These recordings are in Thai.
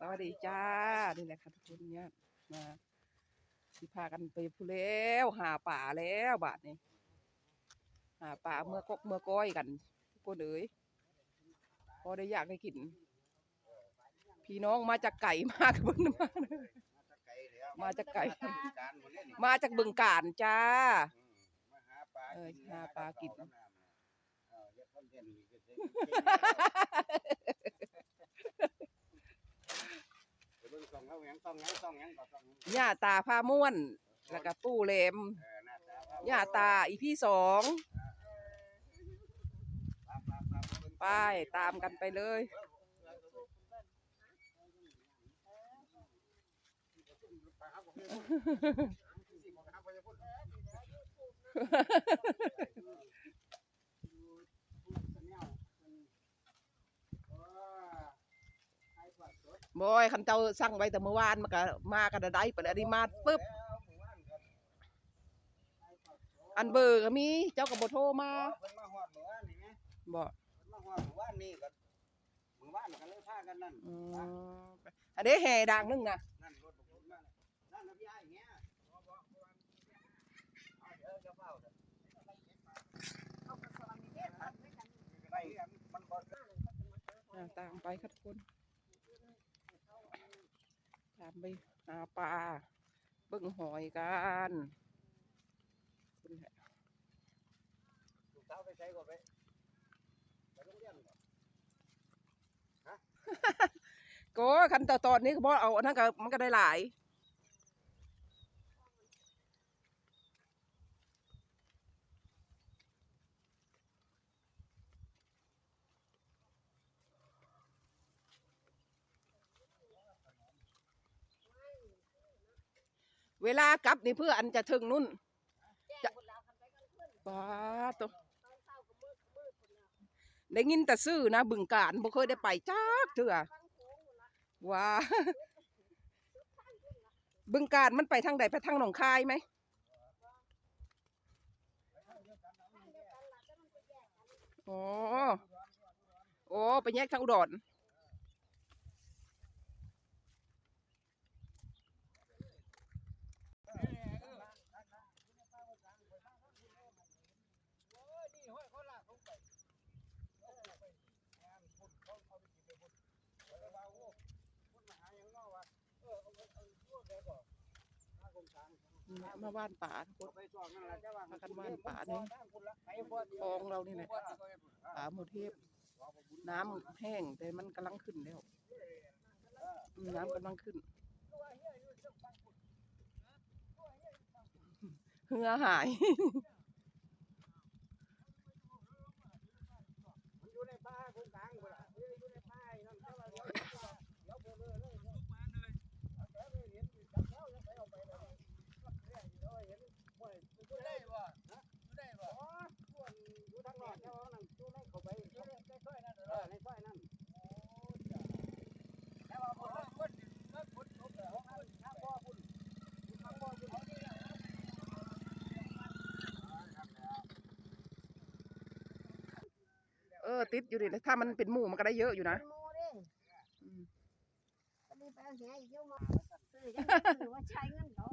สวัสดีจ้า นี่แหละค่ะทุกคนเนี่ยมาสิพากันไปพูแล้วหาป่าแล้วบาดนี้หาป่าเมื่อกกเมื่อก้อยกันทุกคนเอ๋ยพอได้อยากได้กิน พี่น้องมาจากไก่มากเบิ่งมามาจากไก่ มาจากบึงการจ้าเออหาปลากิน หญ้าตาผ้าม่วนแล้วก็ปูเหลมหญ้าตาอีพี่สองไปตามกันไปเลยบ อยคันเจ้าสั่งไว้แต่เมื่อวานมันก็มากันได้ไปแล้วอันนี้มาปึ๊บ อันเบอร์ก็มี เจ้าก็บ่โทรมาเพิ่นมาฮอดเมื่อวานนี่ไงบ่เพิ่นมาฮอดเมื่อวานนี่ก็เมื่อวานก็เลยพากันนั่นอืมอันนี้แห่ดังนึงนะนั่นรถบรรทุกมานั่นน่ะพี่อ้ายเงี้ยเอาเออจะเฝ้าเด้อได้อันมันบ่อ่าตามไปครับทุกคน ตามไปหาปลาเบิ่งหอยกันคุณแหละลูกสาวไปใช้ก่อนไปไปโรงเรียนก่อนก็คันตอนตอนนี้ก็บ่เอาอันนั้นก็มันก็ได้หลาย เวลากลับนี่เพื่ออันจะถึงนู่นจะป้าตัวได้ยินแต่ซื้อนะ บึงการบ่เคยได้ไปจักเถื่อว้าบึงการมันไปทางใดไปทางหนองคายไหมอ๋อโอ้ไปแยกทางอุดร นี่ห้อยเขาลากลงไปเอาไปงานพุ่นเขาเอาไปกินไปพุ่นแล้วว่าโอ้พุ่นมาหาหยังเนาะวะเออเอาเอาพวกแกก็หากง กลามาบ้านป่าทุกคนไปช่วงนั้นล่ะจะว่าพากันบ้านป่านี่คลองเรานี่แหละป่าโมเทพน้ำแห้งแต่มันกำลังขึ้นแล้ว น้ำกำลังขึ้นเหือหายมันอยู่ในป่ากงกลางพุ่นล่ะอยู่ในป่าไอ้นั่นเขาว่าเดี๋ยวเดี๋ยวเพิ่นเลยเลยลุกมาเลยเอาแต่ไม่เห็นจับแล้วยังไปเอาไปเลยเนี่ยเดี๋ยวเห็นห้วยอยู่ได้บ่ฮะอยู่ได้บ่อ๋อส่วนอยู่ทางนอกเจ้านั่นอยู่ในเข้าไปอยู่ในในซอยนั่นเออในซอยนั่นโอ้จ้ะแต่ว่าบ่ว่าคนมันคนลบแล้วทางบ่อพุ่นทางบ่อพุ่นเอานี่ล่ะ เออ ติดอยู่ดิถ้ามันเป็นหมู่มันก็ได้เยอะอยู่นะโมเด้อืมก็มีไปเอาเสียอีกเยอะมาซื้อยังหรือว่าใช้เงินเขา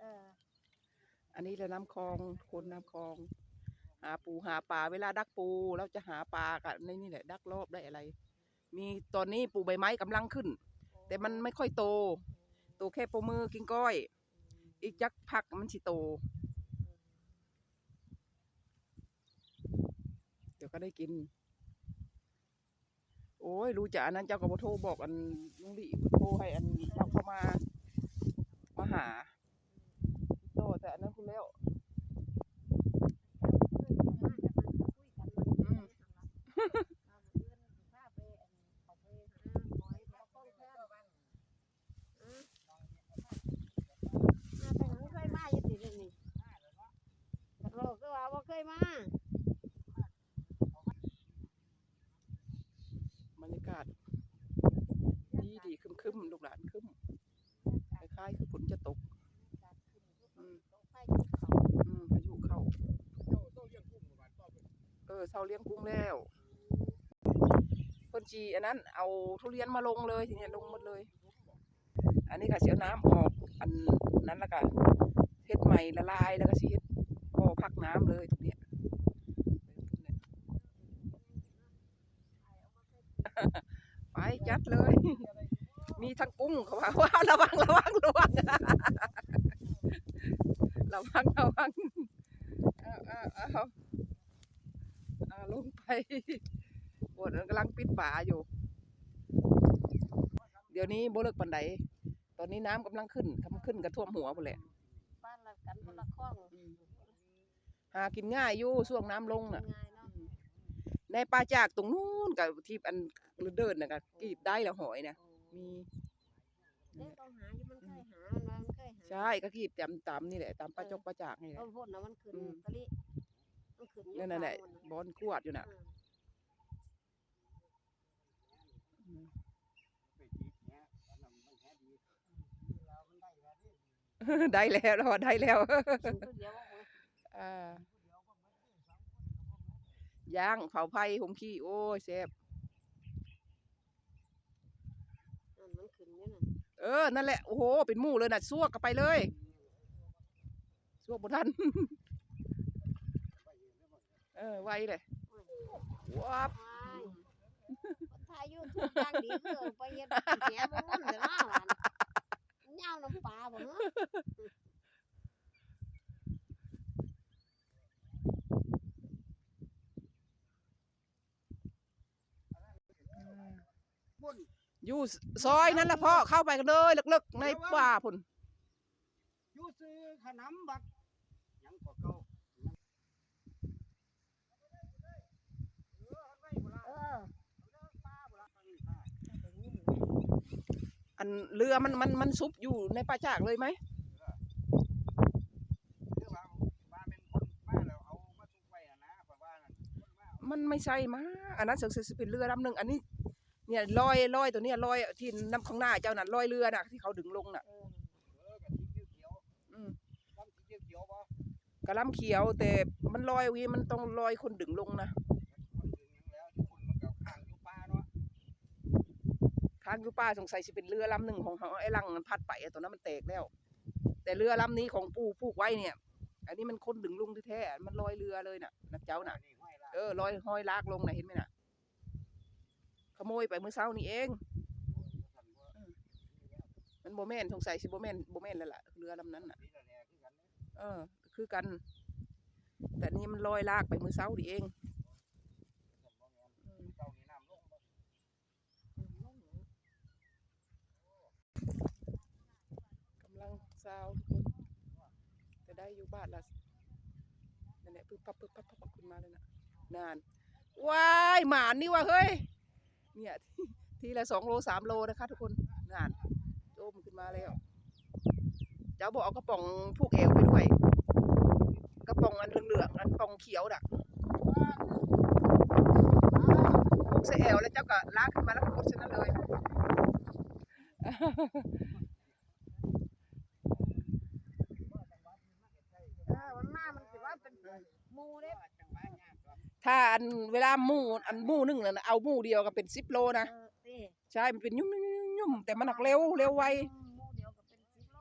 เอออันนี้เราน้ำคลองคนน้ำคลอง หาปูหาปลาเวลาดักปูเราจะหาปลากันในนี่แหละ ดักรอบได้อะไร มีตอนนี้ปูใบไม้กำลังขึ้น แต่มันไม่ค่อยโต โตแค่ปูมือกินก้อย อีกจักพักมันสิโต เดี๋ยวก็ได้กิน โอ้ยรู้จักอันนั้นเจ้ากับโทรบอกอันลุงดิโทรให้อันเราเข้ามา มาหาโตแต่อันนั้นคุณแล้ว อืม เคยมาอยู่ติดนี่โลกก็ว่าว่าเคยมา บรรยากาศ ดีดีคึมคึมๆลูกหลานคึมคล้ายๆคือฝนจะตกอืมอืมพายุเข้าเออเศร้าเลี้ยงกุ้งแล้วเพิ่นจีอันนั้น เอาทุเรียนมาลงเลยทีเนี้ยลงหมดเลย อันนี้ก็สิเอาน้ำออกอันนั้นแล้วก็เฮ็ดใหม่ละลายแล้วก็สิเฮ็ดบ่อพักน้ำเลยตรงเนี้ ยไปจัดเลย มีทั้งกุ้งเขาว่าว่าระวังระวังระวังระวังระวังเอาเอาเอาเอาลงไปบดกำลังปิดฝาอยู่ เดี๋ยวนี้บ่เลิกปันใดตอนนี้น้ำกำลังขึ้นกำลังขึ้นกระท่วมหัวหมดแหละบ้านละกันคนละคล้องหากินง่ายอยู่ช่วงน้ำลงน่ะง่ายเนาะ ในป่าจากตรงนู้นกับที่อันเดินน่ะก็กรีดได้แล้วหอยเนี่ยมีเด็กต้องหาอยู่มันเคยหามันว่ามันเคยหาใช่ก็กรีดตามตามนี่แหละตามป่าจกป่าจากนี่แหละต้นพ่นน่ะมันขึ้นอืม ตะลิมันขึ้นอยู่นั่นน่ะแหละกลางมับอลกวดอยู่น่ะอืมไปจีบแหะอันนั้นมันแหะดีเรามันได้แล้วนี่ได้แล้วเราได้แล้วขึ้นตัวเดียวว่าโอ้ยอ่า ย่างเผาไผ่หมขี้ โอ้ยแซ่บนั่นมันขึ้นอยู่นั่นเออ นั่นแหละ โอ้โห เป็นหมู่เลยน่ะซวกกันไปเลยซวกบ่ทัน เออ ไวเลยโอ้ยว้าบว้ายคนถ่ายยูทูบดังดีคือเอาไปเฮ็ดแหนบ่มันเด้อเนาะหวานยาวน้ำปลาบ่เนาะ อยู่ซอยนั่นแหละพ่อเข้าไปกันเลยลึกๆในป่าพุ่นอยู่ซื้อขนมบักหยังก็เก่าเอออันไว้พุ่นล่ะเออเอาเด้อป้าพุ่นล่ะฟังนี่ค่ะอันเรือมันมันมันซุบอยู่ในป่าจากเลยไหมเดี๋ยวว่าว่าเป็นคนมาแล้วเอามาซุกไว้น่ะนะเพราะว่านั่นคนมาเอามันไม่ใช่มาอันนั้นสึกสิเป็นเรือลำหนึ่งอันนี้ เนี่ยลอยลอยตัวเนี้ยลอยที่น้ำข้างหน้าเจ้าน่ะลอยเรือน่ะที่เขาดึงลงน่ะเออเออกะทิเขียวอืมๆลำสีเขียวๆบ่กระลำเขียวแต่มันลอยวีมันต้องลอยคนดึงลงนะคนถึงหยังแล้วที่คุณมันก็ข้างอยู่ป่าเนาะค้างอยู่ป้าสงสัยสิเป็นเรือลำหนึ่งของเขาไอ้ลังมันพัดไปอะตัวนั้นมันแตกแล้ว แต่เรือลำนี้ของปู่ผูกไว้เนี่ย อันนี้มันคนดึงลงแท้ๆมันลอยเรือเลยน่ะนักเจ้าน่ะนี่ห้อยล่ะเออลอยห้อยลากลงน่ะเห็นไหมน่ะ ขโมยไปเมื่อเช้านี้เอง มันโบแมนสงสัยสิโบแมนโบแมนแล้วล่ะเรือลำนั้นน่ะนี่ละแหละคือกันเด้เออ คือกัน แต่นี่มันลอยลากไปมือเช้าดีเองฉันบ่แม่นเจ้านี่น้ำลงบ่กำลังซาวทุกคนแต่ได้อยู่บ้านละนั่นแหละปึ๊บปั๊บปึ๊บปั๊บปั๊บปั๊บขึ้นมาเลยนะนานว้ายหมานนี่ว่ะเฮ้ย เนี่ยทีละสองโลสามโลนะคะทุกคนนานโจมขึ้นมาแล้วเจ้าบอกเอากระป๋องผูกเอวไปด้วย กระป๋องอันเหลืองๆอันปองเขียวดักผูกเสเอวแล้วเจ้าก็ลากขึ้นมาแล้วก็กดชนนั้นเลย เออมันมามันสิว่าเป็นหมู่เด้ จังหวะยากก็ ถ้าอันเวลาหมู่อันหมู่หนึงน่ะเอาหมู่เดียวก็เป็นสิบโลนะ เออเต้ใช่ มันเป็นยุ่มยุ่มยุ่มยุ่มแต่มันหนักเร็วเร็วไว หมู่เดียวก็เป็น10โล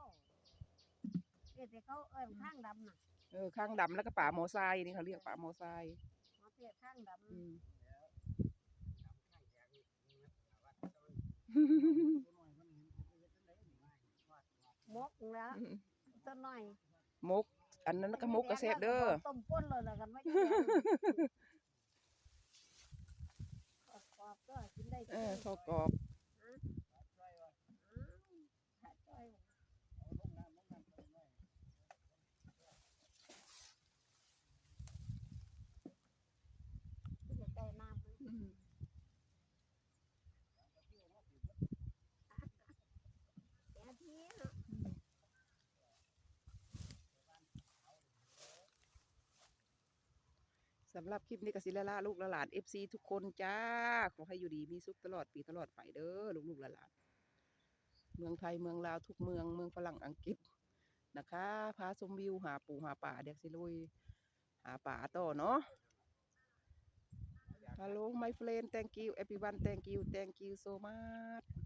เอ้แต่เขาเอิ้นข้างดำน่ะเออข้างดำแล้วก็ป่าโมอไซค์นี่เขาเรียกป่าโมอไซค์หมอเตี้ยข้างดำอืม มกแล้วต้นน้อยมก อันนั้นก็มกกระเซบเด้อ ต้มป่นเลยแล้วกันไม่ขอบก็กิน ได้เออทอดกรอบขาจ้อยใกล้น้ำอืมค่ทีเนาะ สำหรับคลิปนี้กสิละลาลูกหลาน FC ทุกคนจ้า ขอให้อยู่ดีมีสุขตลอดปีตลอดไปเด้อลูกๆหลานเมืองไทยเมืองลาวทุกเมืองเมืองฝรั่งอังกฤษนะคะพาชมวิวหาปูหาป่าเด็กสิลุยหาป่าต่อเนาะ Hello my friend thank you everyone thank you thank you so much